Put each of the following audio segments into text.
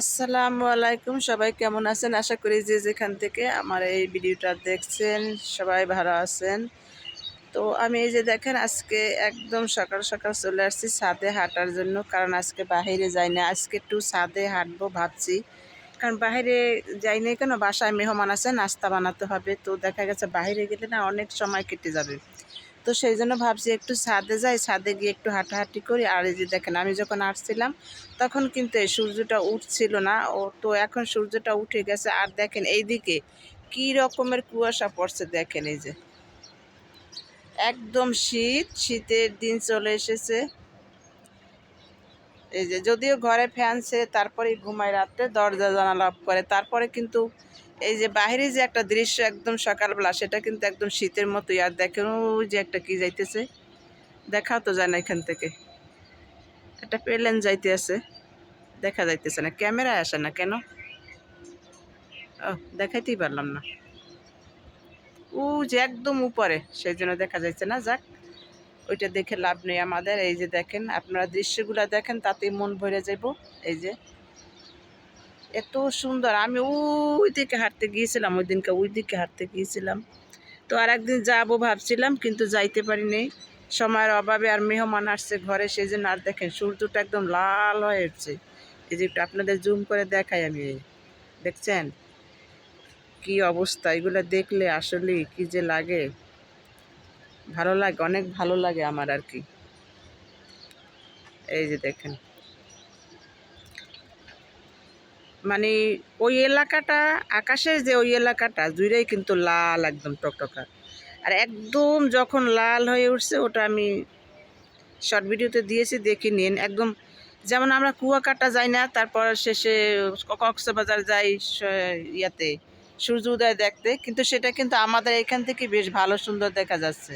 আসসালামু আলাইকুম। সবাই কেমন আছেন? আশা করি যে যেখান থেকে আমার এই ভিডিওটা দেখছেন, সবাই ভালো আছেন। তো আমি এই যে দেখেন, আজকে একদম সকাল সকাল চলে আসছি ছাদে হাঁটার জন্য, কারণ আজকে বাইরে যাই না। আজকে একটু ছাদে হাঁটবো ভাবছি। কারণ বাইরে যাই না কেন? বাসায় মেহমান আছে, নাস্তা বানাতে হবে। তো দেখা গেছে বাইরে গেলে না অনেক সময় কেটে যাবে। তো সেই জন্য ভাবছি একটু ছাদে যাই, ছাদে গিয়ে একটু হাঁটাহাঁটি করি। আর এই যে দেখেন, আমি যখন আসছিলাম, তখন কিন্তু এই সূর্যটা উঠছিল না। ও তো এখন সূর্যটা উঠে গেছে। আর দেখেন, এইদিকে কি রকমের কুয়াশা পড়ছে দেখেন এই যে। একদম শীত, শীতের দিন চলে এসেছে। এই যে যদিও ঘরে ফ্যান সে তারপরে ঘুমায় রাত্রে, দরজা জানালা করে। তারপরে কিন্তু এই যে বাইরে যে একটা দৃশ্য একদম সকালবেলা, সেটা কিন্তু একদম শীতের মতোই। আর দেখেন যে একটা কি যাইতেছে? দেখাও তো যায় না এখান থেকে। একটা প্লেন যাইতে আছে। দেখা যাইতেছে না। ক্যামেরায় আসে না কেন? ও, দেখাইতেই পারলাম না। ও যে একদম উপরে সেই জন্য দেখা যাচ্ছে না। যাক, ওইটা দেখে লাভ নেই আমাদের। এই যে দেখেন, আপনারা দৃশ্যগুলো দেখেন, তাতেই মন ভরে যাব এই যে এত সুন্দর। আমি ওই দিকে হাঁটতে গিয়েছিলাম ওই দিনকে ওই দিকে হাঁটতে গিয়েছিলাম। তো আর একদিন যাব ভাবছিলাম, কিন্তু যাইতে পারিনি। সময়ের অভাবে আর মেহমান আসছে ঘরে সেই জন্য আর দেখেন সূর্যটা একদম লাল হয়ে উঠছে। এই যে আপনাদের জুম করে দেখাই আমি, দেখছেন? কি অবস্থা, এগুলো দেখলে আসলে কি যে লাগে? ভালো লাগে, অনেক ভালো লাগে আমার আর কি। এই যে দেখেন। মানে ওই এলাকাটা, আকাশের যে ওই এলাকাটা জুড়েই কিন্তু লাল একদম টকটকা। আর একদম যখন লাল হয়ে উঠছে, ওটা আমি শর্ট ভিডিওতে দিয়েছি, দেখে নিন। একদম যেমন আমরা কুয়াকাটা যাই না, তারপর শেষে কক্সবাজার যাই ইয়াতে, সূর্য উদয় দেখতে। কিন্তু সেটা কিন্তু আমাদের এখান থেকে বেশ ভালো সুন্দর দেখা যাচ্ছে।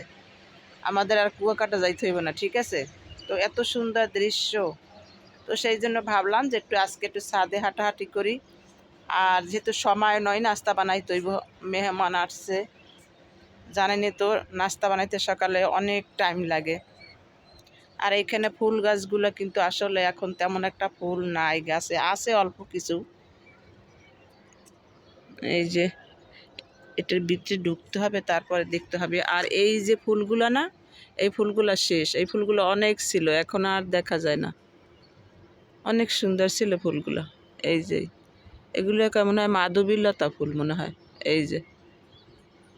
আমাদের আর কুয়াকাটা যাইতে হইব না, ঠিক আছে? তো এত সুন্দর দৃশ্য। তো সেই জন্য ভাবলাম যে একটু আজকে একটু ছাদে হাঁটাহাঁটি করি। আর যেহেতু সময় নয়, নাস্তা বানাই তৈব, মেহমান আসছে। জানেনই তো, নাস্তা বানাইতে সকালে অনেক টাইম লাগে। আর এইখানে ফুল গাছগুলো কিন্তু আসলে এখন তেমন একটা ফুল নাই গাছে, আছে অল্প কিছু। এই যে, এটার ভিতরে ঢুকতে হবে, তারপরে দেখতে হবে। আর এই যে ফুলগুলো না, এই ফুলগুলো শেষ, এই ফুলগুলো অনেক ছিল, এখন আর দেখা যায় না। অনেক সুন্দর ছিল ফুলগুলো, এই যে। এগুলো কেমন হয়? মাধবীলতা ফুল মনে হয়, এই যে।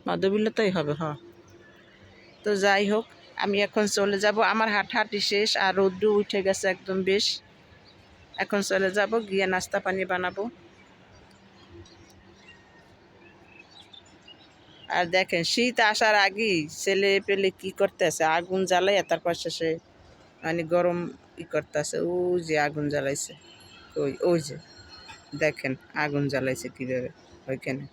মাধবীলতাই হবে হ্যাঁ। তো যাই হোক, আমি এখন চলে যাব। আমার হাঁটাহাঁটি শেষ আর রোদ্রু উঠে গেছে একদম বেশ। এখন চলে যাব, গিয়ে নাস্তা পানি বানাবো। আর দেখেন, শীত আসার আগেই ছেলে পেলে কি করতেছে? আগুন জ্বালাইয়া তারপর শেষে মানে গরম ই করতেছে ও যে আগুন জ্বালাইছে। ওই ওই যে, দেখেন আগুন জ্বালাইছে কীভাবে, ওইখানে।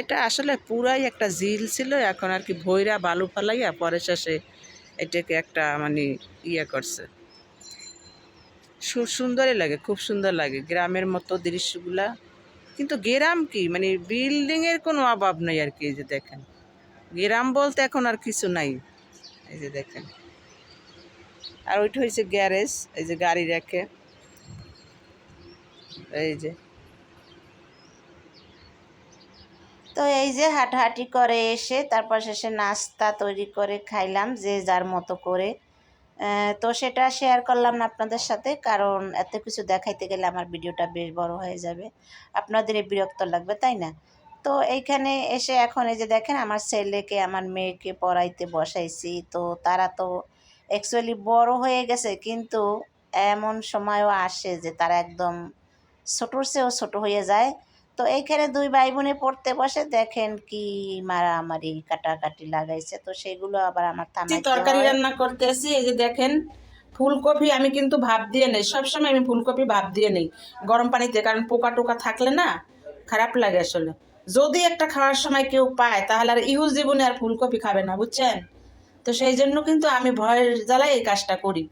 এটা আসলে পুরাই একটা ঝিল ছিল, এখন আর কি ভৈরা বালু ফালাইয়া পরে শেষে এটাকে একটা মানে ইয়ে করছে। সুন্দরই লাগে, খুব সুন্দর লাগে গ্রামের মতো দৃশ্যগুলা। কিন্তু গ্রাম কি মানে বিল্ডিংয়ের কোনো অভাব নেই আর কি যে দেখেন। গ্রাম বলতে এখন আর কিছু নাই। এই যে দেখেন। আর ওইটা হয়েছে গ্যারেজ, এই যে গাড়ি রাখে। এই যে। তো এই যে হাঁটাহাঁটি করে এসে, তারপর শেষে নাস্তা তৈরি করে খাইলাম, যে যার মতো করে। তো সেটা শেয়ার করলাম না আপনাদের সাথে, কারণ এত কিছু দেখাইতে গেলে আমার ভিডিওটা বেশ বড় হয়ে যাবে। আপনাদের বিরক্ত লাগবে, তাই না? তো এইখানে এসে এখন এই যে দেখেন আমার ছেলেকে আমার মেয়েকে পড়াইতে বসাইছি। তো তারা তো অ্যাকচুয়ালি বড় হয়ে গেছে কিন্তু এমন সময়ও আসে যে তারা একদম ছোটোর চেয়েও ছোটো হয়ে যায়। তো এইখানে দুই ভাই বোনে পড়তে বসে দেখেন কি মারামারি কাটাকাটি লাগাইছে। তো সেগুলো আবার আমার থামাইতে তরকারি। রান্না করতেছি এই যে দেখেন ফুলকপি আমি কিন্তু ভাপ দিয়ে নেই। সবসময় আমি ফুলকপি ভাপ দিয়ে নেই গরম পানিতে কারণ পোকা টোকা থাকলে না খারাপ লাগে আসলে। যদি একটা খাওয়ার সময় কেউ পায়, তাহলে আর ইহুজ জীবনে আর ফুলকপি খাবে না, বুঝছেন? তো সেই জন্য কিন্তু আমি ভয়ের জ্বালায় এই কাজটা করি।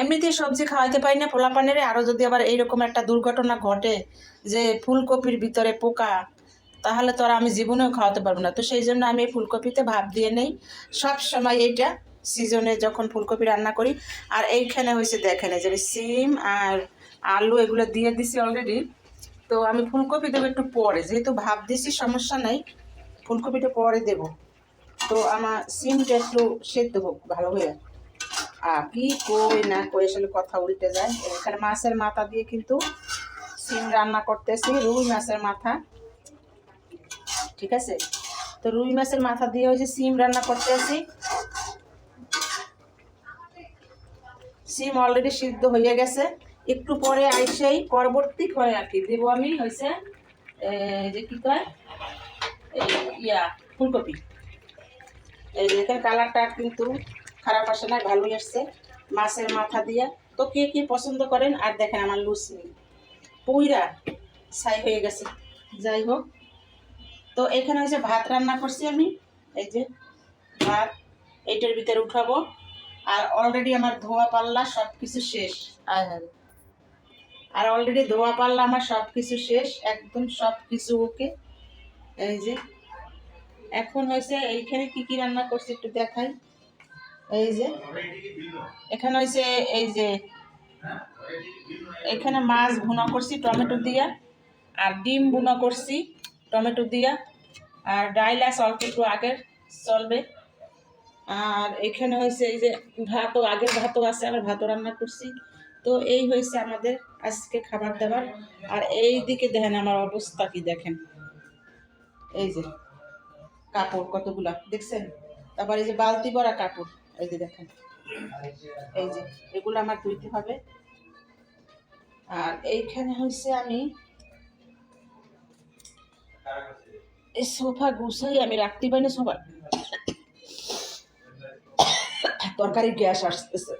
এমনিতেই সবজি খাওয়াইতে পারি না, পোলা পোলাপানের আরও যদি আবার এইরকম একটা দুর্ঘটনা ঘটে যে ফুলকপির ভিতরে পোকা, তাহলে তো আর আমি জীবনেও খাওয়াতে পারব না। তো সেই জন্য আমি এই ফুলকপিতে ভাব দিয়ে নেই। সব সময় এইটা সিজনে যখন ফুলকপি রান্না করি, আর এইখানে হয়েছে, দেখেন যে সিম আর আলু এগুলো দিয়ে দিছি অলরেডি তো আমি ফুলকপি দেবো একটু পরে। যেহেতু ভাব দিছি সমস্যা নাই, ফুলকপিটা পরে দেব। তো আমার সিমটা একটু সেদ্ধ হোক, ভালো হয়ে। আর কি কই না কই, আসলে কথা উল্টে যায়। এখানে মাছের মাথা দিয়ে কিন্তু সিম রান্না করতেছি, রুই মাছের মাথা। ঠিক আছে? তো রুই মাছের মাথা দিয়ে ওই যে সিম রান্না করতেছি। সিম অলরেডি সিদ্ধ হয়ে গেছে। একটু পরে আইসেই পরবর্তী হয় আর কি। দেবো আমি হয়েছে যে কি কয়? ইয়া, ফুলকপি। এই দেখেন কালারটা কিন্তু খারাপ আসে না ভালোই আসছে। মাছের মাথা দিয়া। তো কে কি পছন্দ করেন? আর দেখেন আমার লুচি পুইরা ছাই হয়ে গেছে। যাই হোক। তো এখানে হচ্ছে ভাত রান্না করছি আমি। এই যে ভাত, এইটার ভিতরে উঠাবো। আর অলরেডি আমার ধোয়া পাল্লা সব কিছু শেষ আর অলরেডি ধোয়া পাল্লা আমার সব কিছু শেষ, একদম সব কিছু ওকে। এই যে, এখন হয়েছে এইখানে কি কি রান্না করছি একটু দেখাই। এই যে, এখানে হয়েছে এই যে, এখানে মাছ ভুনা করছি টমেটো দিয়া, আর ডিম ভুনা করছি টমেটো দিয়া, আর ডাইল অল্প একটু আগের, চলবে। আর এখানে হয়েছে এই যে ভাতও, আগের ভাতও আছে, আবার ভাতও রান্না করছি। তো এই হয়েছে আমাদের আজকে খাবার দাবার। আর এই দিকে দেখেন আমার অবস্থা কি দেখেন। এই যে কাপড় কতগুলা, দেখছেন? তারপর এই যে বালতি ভরা কাপড়, এই যে দেখেন। এই যে এগুলো আমার ধুইতে হবে। আর এইখানে হয়েছে আমি এই সোফা গুছাই আমি রাখতে পারি না সোফা। তরকারি গ্যাস আসতেছে।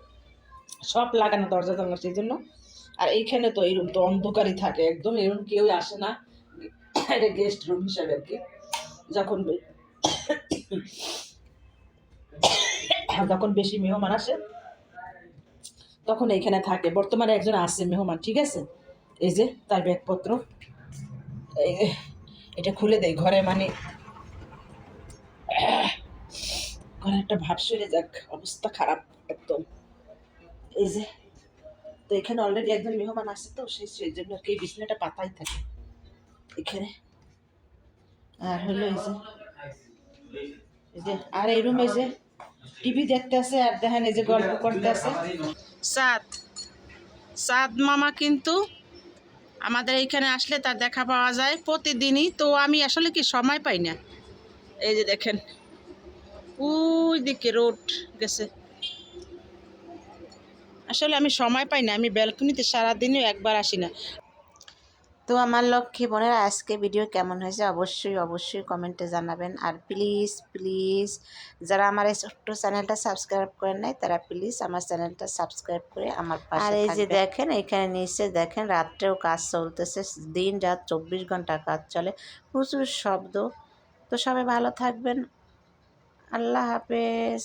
সব লাগানো দরজা জানলা সেই জন্য আর এইখানে তো এই রুম তো অন্ধকারই থাকে একদম, এই রুম কেউই আসে না। এটা গেস্ট রুম হিসাবে আর কি। যখন যখন বেশি মেহমান আসে, তখন এইখানে থাকে। বর্তমানে একজন আছে মেহমান, ঠিক আছে? এই যে তার ব্যাগপত্র। এটা খুলে দেয় ঘরে মানে ঘরে একটা ভাব সরে যাক, অবস্থা খারাপ একদম। এই যে, তো এখানে অলরেডি একজন মেহমান আছে তো, সেই সেই জন্য আর কি এই বিছানাটা পাতাই থাকে। এখানে। আর হলো এই যে এই যে, আর এই রুমে যে টিভি দেখতে আছে আর দেখেন এই যে গল্প করতে আছে সাদ সাদ মামা কিন্তু আমাদের এইখানে আসলে তার দেখা পাওয়া যায় প্রতিদিনই, তো আমি আসলে কি সময় পাই না? এই যে দেখেন, ওই দিকে রোড গেছে। আসলে আমি সময় পাই না আমি ব্যালকনিতে সারাদিনও একবার আসি না। তো আমার লক্ষ্মী বোনেরা আজকে ভিডিও কেমন হয়েছে অবশ্যই অবশ্যই কমেন্টে জানাবেন। আর প্লিজ প্লিজ যারা আমার এই ছোট্ট চ্যানেলটা সাবস্ক্রাইব করেন নাই তারা প্লিজ আমার চ্যানেলটা সাবস্ক্রাইব করে আমার পাশে আর এই যে দেখেন এখানে নিচে দেখেন রাত্রেও কাজ চলতেছে দিন রাত চব্বিশ ঘণ্টা কাজ চলে প্রচুর শব্দ। তো সবাই ভালো থাকবেন। আল্লাহ হাফেজ।